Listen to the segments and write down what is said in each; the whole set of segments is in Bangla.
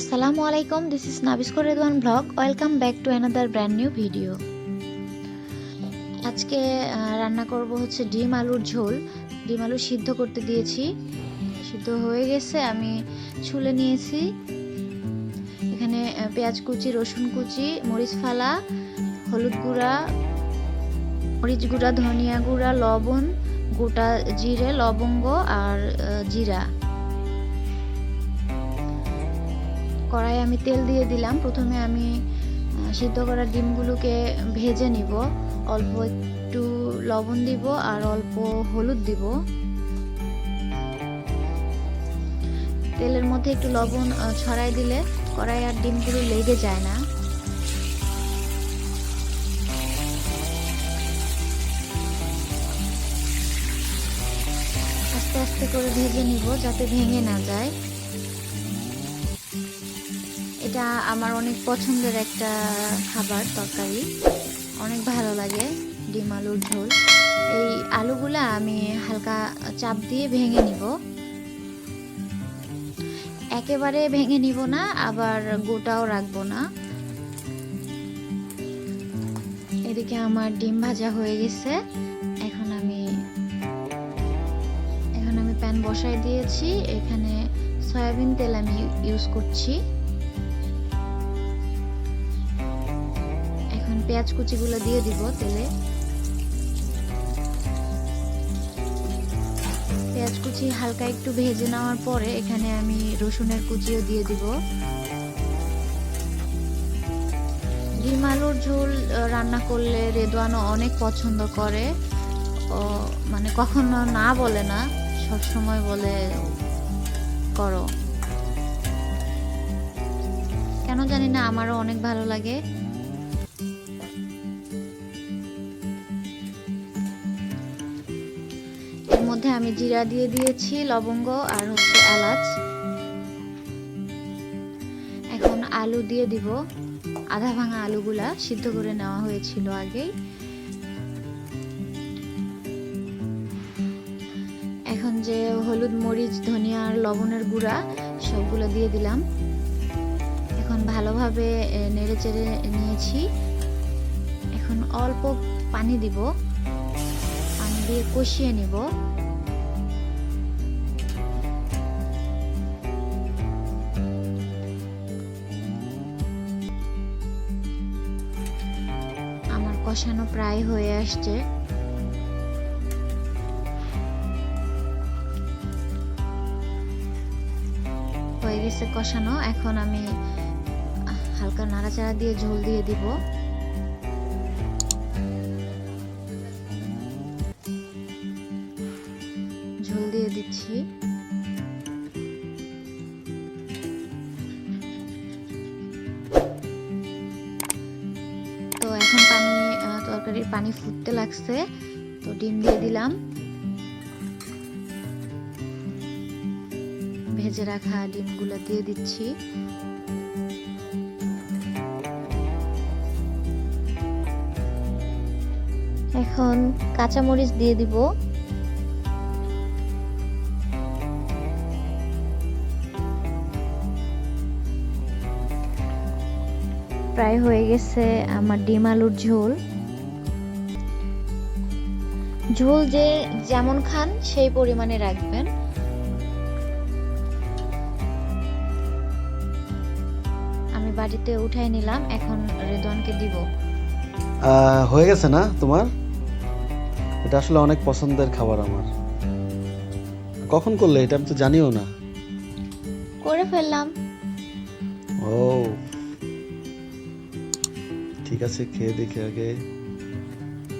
আসসালামু আলাইকুম this is Nabisco Redwan blog welcome back to another brand new video আজকে রান্না করব হচ্ছে ডিম আলুর ঝোল। ডিম আলু সিদ্ধ করতে দিয়েছি। সিদ্ধ হয়ে গেছে, আমি ছুলে নিয়েছি। এখানে পেঁয়াজ কুচি, রসুন কুচি, মরিচ ফালা, হলুদ গুঁড়া, মরিচ গুঁড়া, ধনিয়া গুঁড়া, লবণ, গোটা জিরে, লবঙ্গ আর জিরা। কড়াই আমি তেল দিয়ে দিলাম। প্রথমে আমি সিদ্ধ করা ডিমগুলোকে ভেজে নিব। অল্প একটু লবণ দিব আর অল্প হলুদ দিব। তেলের মধ্যে একটু লবণ ছড়াই দিলে কড়াই আর ডিমগুলো লেগে যায় না। আস্তে আস্তে করে ভেজে নিব যাতে ভেঙে না যায়। এটা আমার অনেক পছন্দের একটা খাবার, তরকারি। অনেক ভালো লাগে, ডিম আলুর ঝোল। এই আলুগুলা আমি হালকা চাপ দিয়ে ভেঙে নিব। একেবারে ভেঙে নিব না, আবার গোটাও রাখব না। এদিকে আমার ডিম ভাজা হয়ে গেছে। এখন আমি এখন আমি প্যান বসাই দিয়েছি। এখানে সয়াবিন তেল আমি ইউজ করছি। পেঁয়াজ কুচিগুলো দিয়ে দিব তেলে। পেঁয়াজ কুচি হালকা একটু ভেজে নেওয়ার পরে এখানে আমি রসুনের কুচিও দিয়ে দিব। ডিম আলুর ঝোল রান্না করলে রেদওয়ানও অনেক পছন্দ করে। ও মানে কখনো না বলে না, সব সময় বলে করো। কেন জানি না, আমারও অনেক ভালো লাগে। আমি জিরা দিয়ে দিয়েছি, লবঙ্গ আর হচ্ছে এলাচ। এখন আলু দিয়ে দিব। আধা ভাঙা আলুগুলা সিদ্ধ করে নেওয়া হয়েছিল আগেই। এখন যে হলুদ, মরিচ, ধনিয়া আর লবণের গুঁড়া, সবগুলো দিয়ে দিলাম। এখন ভালোভাবে নেড়ে চেড়ে নিয়েছি। এখন অল্প পানি দিব। পানি দিয়ে কষিয়ে নিব। কষানো প্রায় হয়ে আসছে। হয়ে গেছে কষানো। এখন আমি হালকা নাড়াচাড়া দিয়ে ঝোল দিয়ে দিব। ঝোল দিয়ে দিচ্ছি। তরকারির পানি ফুটতে লাগছে, তো ডিম দিয়ে দিলাম। ভেজে রাখা ডিমগুলো দিয়ে দিচ্ছি। এখন কাঁচামরিচ দিয়ে দিব। প্রায় হয়ে গেছে আমার ডিম আলুর ঝোল। ঝোল যে যেমন খান সেই পরিমাণে রাখবেন। আমি বাড়িতে উঠাই নিলাম এখন রেদওয়ানকে দিব। হয়ে গেছে না তোমার? এটা আসলে অনেক পছন্দের খাবার আমার। কখন করলে? এটা আমি তো জানিও না। করে ফেললাম। ও। ঠিক আছে খেয়ে দেখে আগে।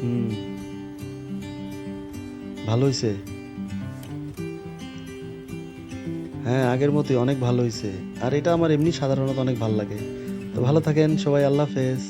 হুম। ভালো হয়েছে হ্যাঁ আগের মতোই অনেক ভালো হয়েছে আর এটা আমার এমনি সাধারণত অনেক ভালো লাগে। তো ভালো থাকেন সবাই, আল্লাহ হাফেজ।